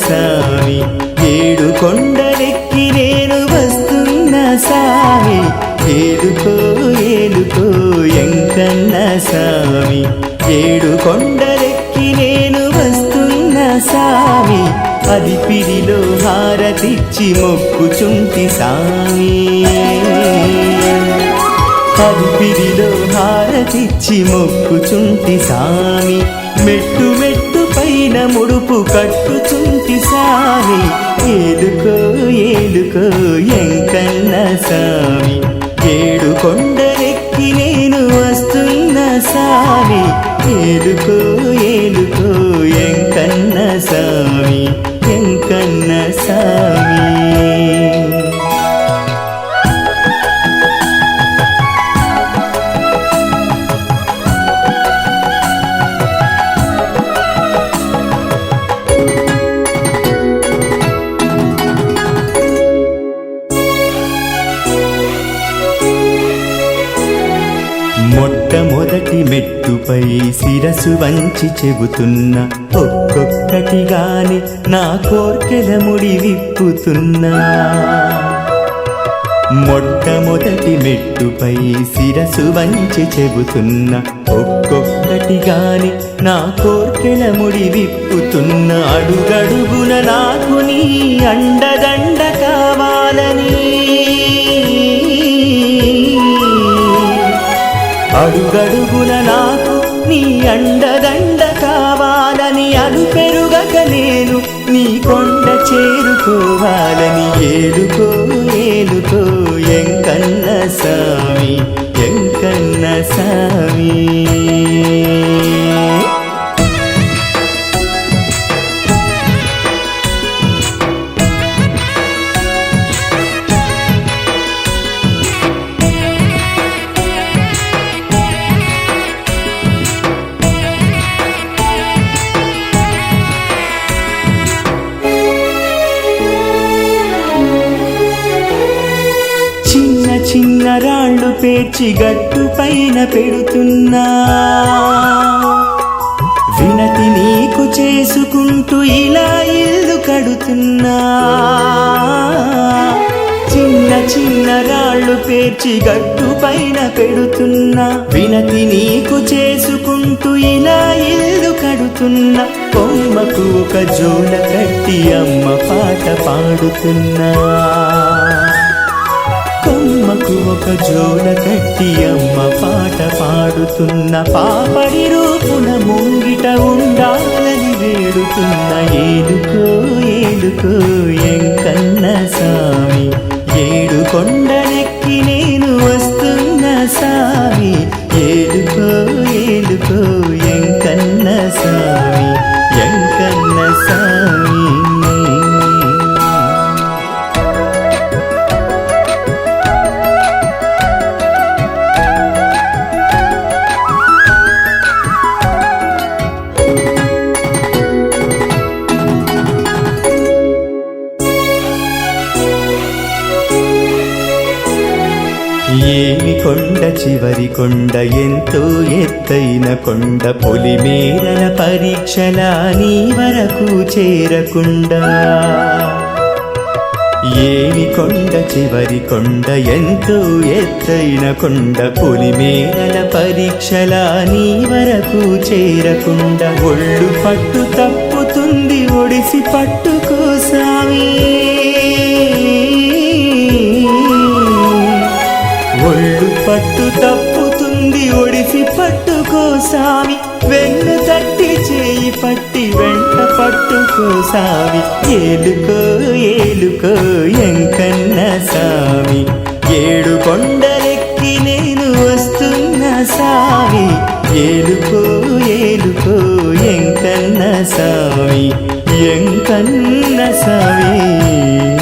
సామి ఏడు కొండలెక్కి నేను వస్తున్న సామి ఏలుకో ఏలుకో ఎంకన్న సామి ఏడు కొండలెక్కి నేను వస్తున్న సామి అది పిరిలో హారతిచ్చి మొక్కుచుంటి సామి అదిపిరిలో హారతిచ్చి మొక్కుచుంటి సామి మెట్టు మెట్టు పైన ముడుపు కట్టుచుంది సామి ఏలుకో ఏలుకో ఎంకన్న సామి. ఏడు కొండలెక్కి నేను వస్తున్న సామి. ఏలుకో ఏలుకో ఎంకన్న సామి ఎంకన్న సామి. మొదటి మెట్టుపై శిరసు వంచి చెబుతున్న ఒక్కొక్కటిగాని నా కోర్కెల ముడి విప్పుతున్నా. మొట్టమొదటి మెట్టుపై శిరసు వంచి చెబుతున్న ఒక్కొక్కటిగాని నా కోర్కెల ముడి విప్పుతున్న అడుగడుగున నాకు నీ అండదండ కావాలని అను పెరుగక నేను నీ కొండ చేరుకోవాలని ఏలుకో ఏలుకో ఎంకన్న సామి ఎంకన్న సామి. చిన్న రాళ్ళు పేర్చి గట్టు పైన పెడుతున్నా. వినతి నీకు చేసుకుంటూ ఇలా ఇల్లు కడుతున్నా. చిన్న చిన్న రాళ్ళు పేర్చి గట్టు పైన పెడుతున్నా. వినతి నీకు చేసుకుంటూ ఇలా ఇల్లు కడుతున్నా. కొమ్మకు ఒక జోల కట్టి అమ్మ పాట పాడుతున్నా. అమ్మకు ఒక జోల కట్టి అమ్మ పాట పాడుతున్న పాపడి రూపున ముంగిట ఉండాలని వేడుతున్న ఏడుకో ఏడుకో ఎంకన్న సామి. ఏడు కొండలెక్కి నేను వస్తున్న సామి. ఏడుకో ఏడుకో ఎంకన్న సామి. ఎంకన్న సామి. ఏమి కొండ చివరి కొండ ఎంతో ఎత్తైన కొండ పొలిమేరల పరీక్షల నీ వరకు చేరకుండా. ఏమి కొండ చివరి కొండ ఎంతో ఎత్తైన కొండ పొలిమేరల పరీక్షల నీ వరకు చేరకుండా. ఒళ్ళు పట్టు తప్పుతుంది ఒడిసి పట్టు తప్పుతుంది పట్టుకో సామి. వెన్ను తట్టి చేయి పట్టి వెంట పట్టుకో సామి. ఏలుకో ఏలుకో ఎంకన్న సామి. ఏడు కొండలెక్కి నేను వస్తున్న సామి. ఏలుకో ఏలుకో ఎంకన్న సామి. ఎంకన్న సామి.